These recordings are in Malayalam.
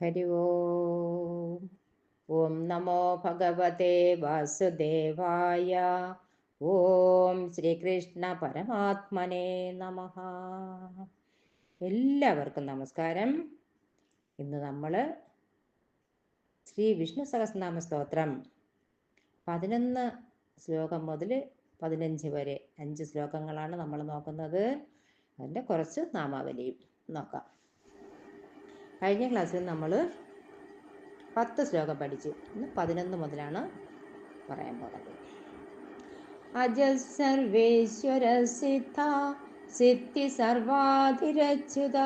ഹരി ഓം ഓം നമോ ഭഗവതേ വാസുദേവായ ഓം ശ്രീകൃഷ്ണ പരമാത്മനെ നമ എല്ലാവർക്കും നമസ്കാരം. ഇന്ന് നമ്മൾ ശ്രീ വിഷ്ണു സഹസ്രനാമ സ്തോത്രം. പതിനൊന്ന് ശ്ലോകം മുതൽ പതിനഞ്ച് വരെ അഞ്ച് ശ്ലോകങ്ങളാണ് നമ്മൾ നോക്കുന്നത്. അതിന്റെ കുറച്ച് നാമാവലിയും നോക്കാം. കഴിഞ്ഞ ക്ലാസ്സിൽ നമ്മൾ പത്ത് ശ്ലോകം പഠിച്ചു. ഇന്ന് പതിനൊന്ന് മുതലാണ് പറയാൻ പോകുന്നത്. അജ സർവേശ്വര സിദ്ധ സിദ്ധി സർവാധിരച്യുത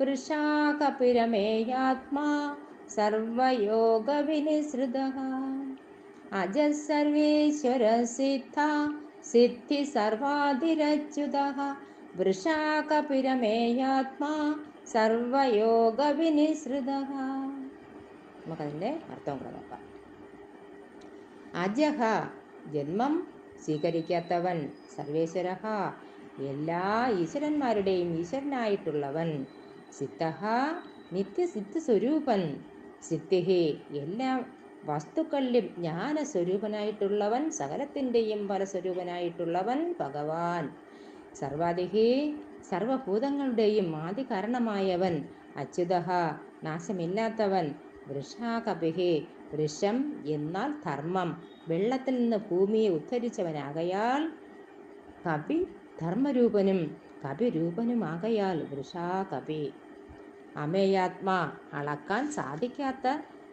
വൃഷാകപിരമേയാത്മാ സർവയോഗ വിനിസൃത അജ സർവേശ്വര സിദ്ധ സിദ്ധി സർവാധിരച്യുത വൃഷാകപിരമേയാത്മാ സർവയോഗ വിനിസൃത നമുക്കതിന്റെ അർത്ഥം കൂടെ നോക്കാം. അജഹ ജന്മം സ്വീകരിക്കാത്തവൻ സർവേശ്വര എല്ലാ ഈശ്വരന്മാരുടെയും ഈശ്വരനായിട്ടുള്ളവൻ സിദ്ധഹ നിത്യസിദ്ധ സ്വരൂപൻ സിദ്ധിഹി എല്ലാ വസ്തുക്കളിലും ജ്ഞാനസ്വരൂപനായിട്ടുള്ളവൻ സകലത്തിന്റെയും ഫലസ്വരൂപനായിട്ടുള്ളവൻ ഭഗവാൻ. സർവാദിഹി സർവഭൂതങ്ങളുടെയും ആദി കാരണമായവൻ അച്യുതഹ നാശമില്ലാത്തവൻ വൃഷാകപിഹി വൃഷം എന്നാൽ ധർമ്മം. വെള്ളത്തിൽ നിന്ന് ഭൂമിയെ ഉദ്ധരിച്ചവനാകയാൽ കപി ധർമ്മരൂപനും കപിരൂപനുമാകയാൽ വൃഷാകപി. അമേയാത്മാ അളക്കാൻ സാധിക്കാത്ത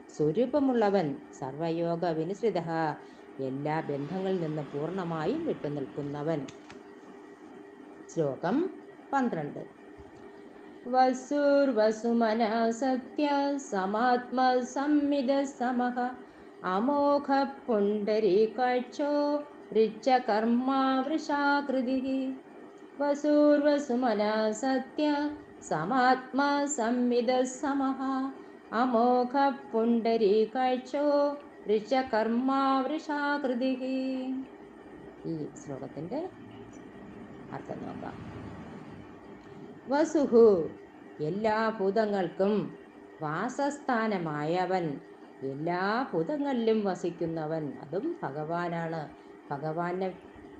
സ്വരൂപമുള്ളവൻ സർവയോഗ വിനിശ്രിത എല്ലാ ബന്ധങ്ങളിൽ നിന്ന് പൂർണമായും വിട്ടുനിൽക്കുന്നവൻ ശ്ലോകം പന്ത്രണ്ട്. വസുർവസുമന സത്യ സമാത്മ സംമിത സമഹ അമോഘ പുണ്ടരി കാഴ്ചോ ഋച്ച വൃഷാകൃതി വസുർവസുമന സത്യ സമാത്മ സംമിത സമഹ അമോഘ പുണ്ടരീകാക്ഷോ ഋച്ചകർമാ വൃഷാകൃതി ഈ ശ്ലോകത്തിന്റെ അർത്ഥം നോക്കാം. വസുഹു എല്ലാ ഭൂതങ്ങൾക്കും വാസസ്ഥാനമായവൻ എല്ലാ ഭൂതങ്ങളിലും വസിക്കുന്നവൻ അതും ഭഗവാനാണ്. ഭഗവാന്റെ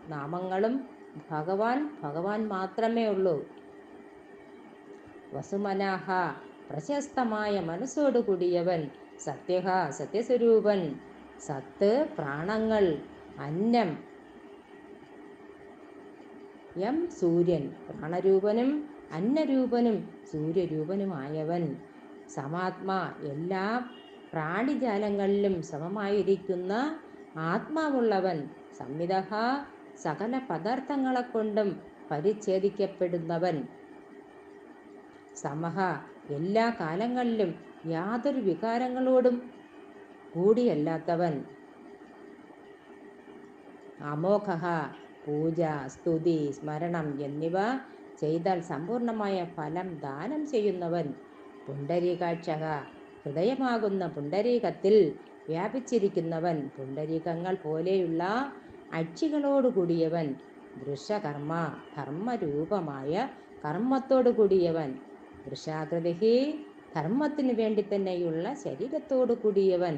നാമങ്ങളും ഭഗവാൻ ഭഗവാൻ മാത്രമേ ഉള്ളൂ. വസുമനാഹ പ്രശസ്തമായ മനസ്സോടു കൂടിയവൻ സത്യഹ സത്യസ്വരൂപൻ സത്ത് പ്രാണങ്ങൾ അന്നം യം സൂര്യൻ പ്രാണരൂപനും അന്നരൂപനും സൂര്യരൂപനുമായവൻ. സമാത്മാ എല്ലാ പ്രാണിജാലങ്ങളിലും സമമായിരിക്കുന്ന ആത്മാവുള്ളവൻ സംവിധ സകല പദാർത്ഥങ്ങളെ കൊണ്ടും പരിച്ഛേദിക്കപ്പെടുന്നവൻ. സമഹ എല്ലാ കാലങ്ങളിലും യാതൊരു വികാരങ്ങളോടും കൂടിയല്ലാത്തവൻ. അമോഘ പൂജ സ്തുതി സ്മരണം എന്നിവ ചെയ്താൽ സമ്പൂർണമായ ഫലം ദാനം ചെയ്യുന്നവൻ പുണ്ടരീകാക്ഷക ഹൃദയമാകുന്ന പുണ്ടരീകത്തിൽ വ്യാപിച്ചിരിക്കുന്നവൻ പുണ്ടരീകങ്ങൾ പോലെയുള്ള അക്ഷികളോടുകൂടിയവൻ ദൃശ്യകർമ്മ ധർമ്മരൂപമായ കർമ്മത്തോടു കൂടിയവൻ വൃഷാകൃതി ധർമ്മത്തിന് വേണ്ടി തന്നെയുള്ള ശരീരത്തോടു കൂടിയവൻ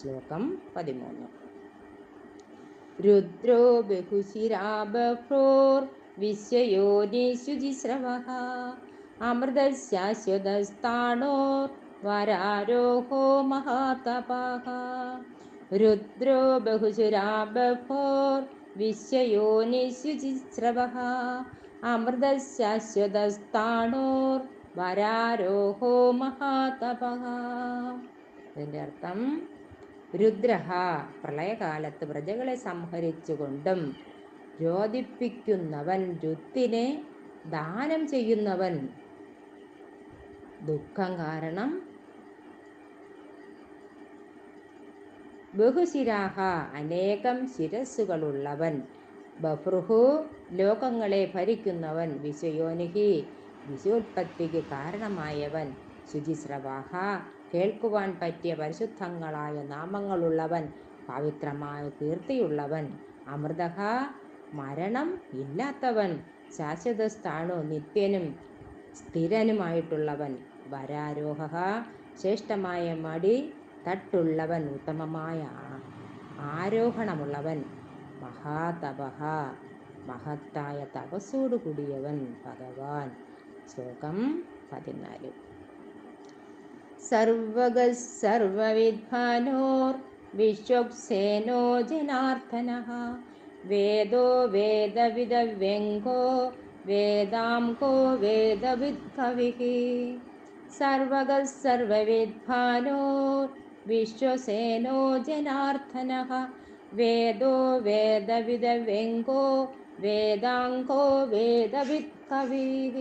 ശ്ലോകം പതിമൂന്ന്. വരാരോഹോ മഹാതപः രുദ്രോ ബഹുശുരാബഭോർ വിശ്വയോനിശുചിസ്രവः അമൃതശാശ്വതസ്ഥാണോർ വരാരോഹോ മഹാതപः ഇതിന്റെ അർത്ഥം രുദ്രഹ പ്രളയകാലത്ത് പ്രജകളെ സംഹരിച്ചുകൊണ്ടും രോധിപ്പിക്കുന്നവൻ രുത്തിനെ ദാനം ചെയ്യുന്നവൻ. ദുഃഖം കാരണം ബഹുശിരാഹ അനേകം ശിരസ്സുകളുള്ളവൻ. ബഹ്രുഹു ലോകങ്ങളെ ഭരിക്കുന്നവൻ. വിശ്വയോനിഹി വിശ്വോത്പത്തിക്ക് കാരണമായവൻ. ശുചിസ്രവാഹ കേൾക്കുവാൻ പറ്റിയ പരിശുദ്ധങ്ങളായ നാമങ്ങളുള്ളവൻ പവിത്രമായ കീർത്തിയുള്ളവൻ അമൃതഹ മരണം ഇല്ലാത്തവൻ ശാശ്വതസ്ഥാണു നിത്യനും സ്ഥിരനുമായിട്ടുള്ളവൻ വരാരോഹ ശ്രേഷ്ഠമായ മടി തട്ടുള്ളവൻ ഉത്തമമായ ആരോഹണമുള്ളവൻ മഹാതപഹ മഹത്തായ തപസ്സോടു കൂടിയവൻ ഭഗവാൻ. ശ്ലോകം പതിനാല്. സർവഗ സർവവിദ്വാനോർ വിശ്വക്സേനോ ജനാർദ്ദന. വേദോ വേദവിദവ്യങ്കോ വേദാംകോ വേദവിദ് കവിഃ സർവഗ സർവവിദ്വാനോർ വിശ്വസേനോ ജനാർദ്ദന. വേദോ വേദവിദ് കവിഃ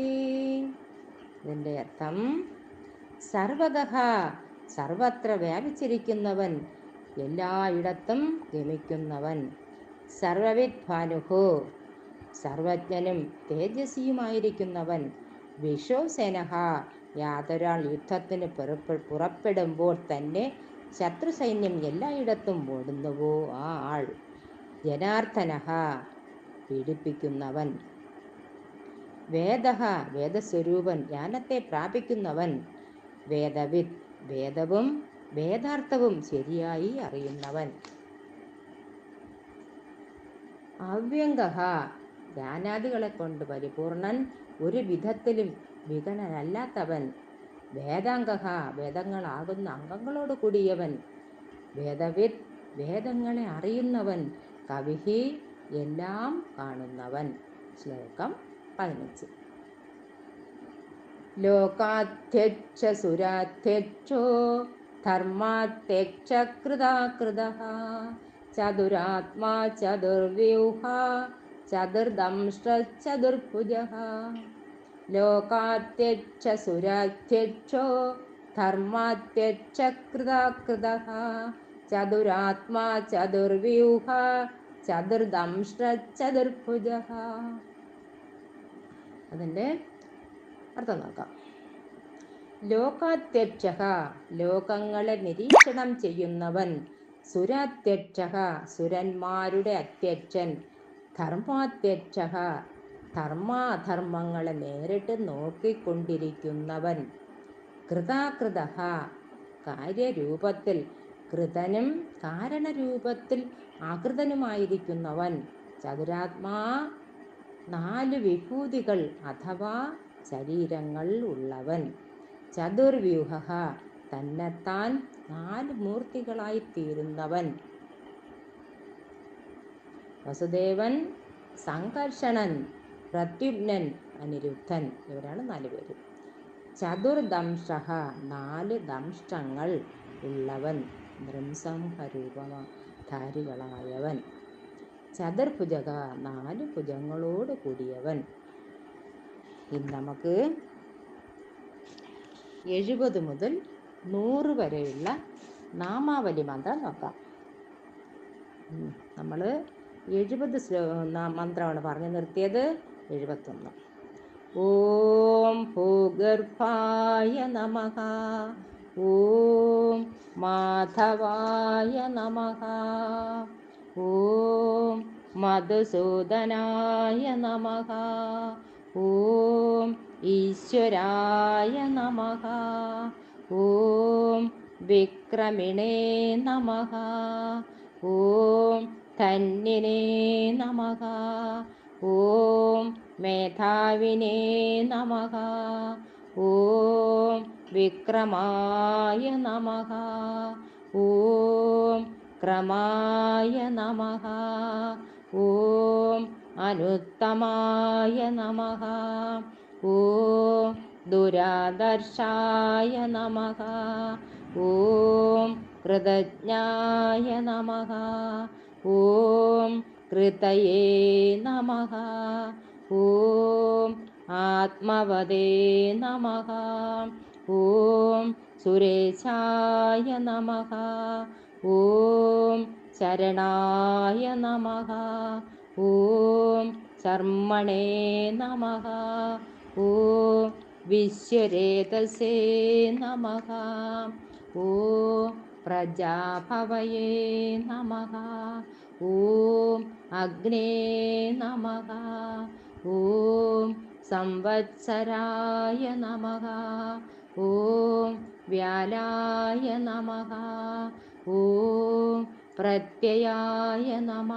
ഇതിന്റെ അർത്ഥം സർവഗഹ സർവത്ര വ്യാപിച്ചിരിക്കുന്നവൻ എല്ലായിടത്തും ഗമിക്കുന്നവൻ. സർവവിദ്വാനുഹോ സർവജ്ഞനും തേജസ്വിയുമായിരിക്കുന്നവൻ. വിശ്വസേനഹ യാതൊരാൾ യുദ്ധത്തിന് പുറപ്പെ പുറപ്പെടുമ്പോൾ തന്നെ ശത്രു സൈന്യം എല്ലായിടത്തും ഓടുന്നുവോ? ആ ആൾ ജനാർദ്ദനഹ പീഡിപ്പിക്കുന്നവൻ. വേദ വേദസ്വരൂപൻ ജ്ഞാനത്തെ പ്രാപിക്കുന്നവൻ. വേദവിദ് വേദവും വേദാർത്ഥവും ശരിയായി അറിയുന്നവൻ. അവ്യംഗ ജ്ഞാനാദികളെ കൊണ്ട് പരിപൂർണൻ ഒരു വിധത്തിലും വിഘനനല്ലാത്തവൻ വേദാംഗ വേദങ്ങളാകുന്ന അംഗങ്ങളോട് കൂടിയവൻ. വേദവിത് വേദങ്ങളെ അറിയുന്നവൻ. കവിഹി എല്ലാം കാണുന്നവൻ. ശ്ലോകം പതിനഞ്ച്. ലോകാധ്യക്ഷ സുരാധ്യക്ഷോ ധർമാധ്യക്ഷ കൃതാകൃത ചതുരാത്മാ ചതുർവ്യൂഹ ചതുർദംഷ്ടചതുർഭുജ ലോകാധ്യക്ഷ സുരാധ്യക്ഷോ ധർമാധ്യക്ഷ കൃതാകൃത ചതുരാത്മാ ചതുർവ്യൂഹ ചതുർദംഷ്ടചതുർഭുജ അതിന്റെ അർത്ഥം നോക്കാം. ലോകാധ്യക്ഷ ലോകങ്ങളെ നിരീക്ഷണം ചെയ്യുന്നവൻ സുരാധ്യക്ഷ സുരന്മാരുടെ അധ്യക്ഷൻ ധർമാധ്യക്ഷ ധർമാധർമ്മങ്ങളെ നേരിട്ട് നോക്കിക്കൊണ്ടിരിക്കുന്നവൻ കൃതാകൃത കാര്യരൂപത്തിൽ കൃതനും കാരണരൂപത്തിൽ ആകൃതനുമായിരിക്കുന്നവൻ ചതുരാത്മാ നാല് വിഭൂതികൾ അഥവാ ശരീരങ്ങൾ ഉള്ളവൻ. ചതുർവ്യൂഹ തന്നെത്താൻ നാല് മൂർത്തികളായി തീരുന്നവൻ. വസുദേവൻ സംഘർഷണൻ പ്രത്യുപ്നൻ അനിരുദ്ധൻ ഇവരാണ് നാല് പേര്. ചതുർദംശ നാല് ദംഷ്ടങ്ങൾ ഉള്ളവൻ നൃംസംഹരൂപധാരികളായവൻ. ചതുർഭുജക നാല് ഭുജങ്ങളോട് കൂടിയവൻ. ഇന്ന് നമുക്ക് എഴുപത് മുതൽ നൂറ് വരെയുള്ള നാമാവലി മന്ത്രം നോക്കാം. നമ്മൾ എഴുപത് ശ്ലോ മന്ത്രമാണ് പറഞ്ഞു നിർത്തിയത്. എഴുപത്തൊന്ന്. ഓം ഭൂഗർഭായ നമ. ഓം മാധവായ നമ. ഓം മധുസൂദനായ നമഃ. ഓം ഈശ്വരായ നമ. ഓം വിക്രമിണേ നമ. ഓം ധന്യനേ നമ. ഓം മേധാവിനേ നമ. ഓം വിക്രമായ നമ. ഓം ക്രമായ നമ. ഓം അനുത്തമായ നമഃ. ഓ ദുരാദർശായ നമഃ. ഓം കൃതജ്ഞായ നമഃ. ഓം കൃതയേ നമഃ. ഓം ആത്മവദേ നമഃ. ഓം സുരേശായ നമഃ. ഓം ശരണായ നമഃ. ഓം ശർമ്മണേ നമ. ഓം വിശ്വരേതസേ നമ. ഓം പ്രജാഭവയേ നമ. ഓം അഗ്നേ നമ. ഓം സംവത്സരായ നമ. ഓം വ്യാലായ നമ. ഓം പ്രത്യയായ നമ.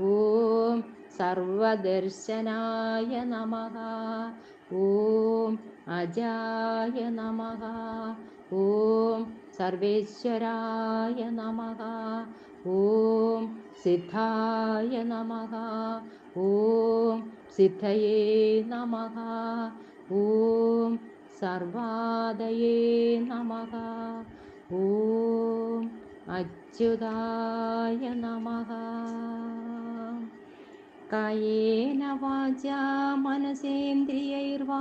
ഓം സർവദർശനായ നമ. ഓം അജായ നമ. ഓം സർവേശ്വരായ നമ. ഓം സിദ്ധായ നമ. ഓം സിദ്ധയേ നമ. ഓം സർവാദയേ നമ. ഓം അച്യുതായ നമ. കായേന വാചാ മനസേന്ദ്രിയൈർവാ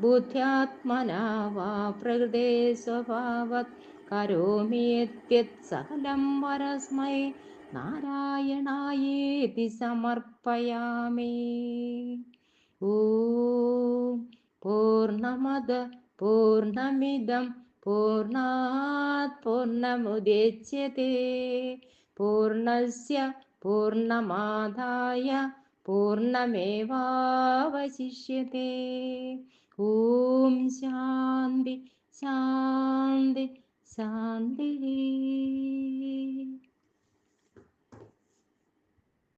ബുദ്ധ്യാത്മനാ വാ പ്രകൃതേ സ്വഭാവത്. കരോമിയത്യത് സകലം വരസ്മൈ നാരായണായേതി സമർപ്പയാമി. ഓ പൂർണമദ പൂർണമിദം പൂർണാത് പൂർണമുദച്യത്തെ പൂർണസ്യ പൂർണമാദായ പൂർണമേവാവശിഷ്യത്തെ. ഓം ശാന്തി ശാന്തി ശാന്തി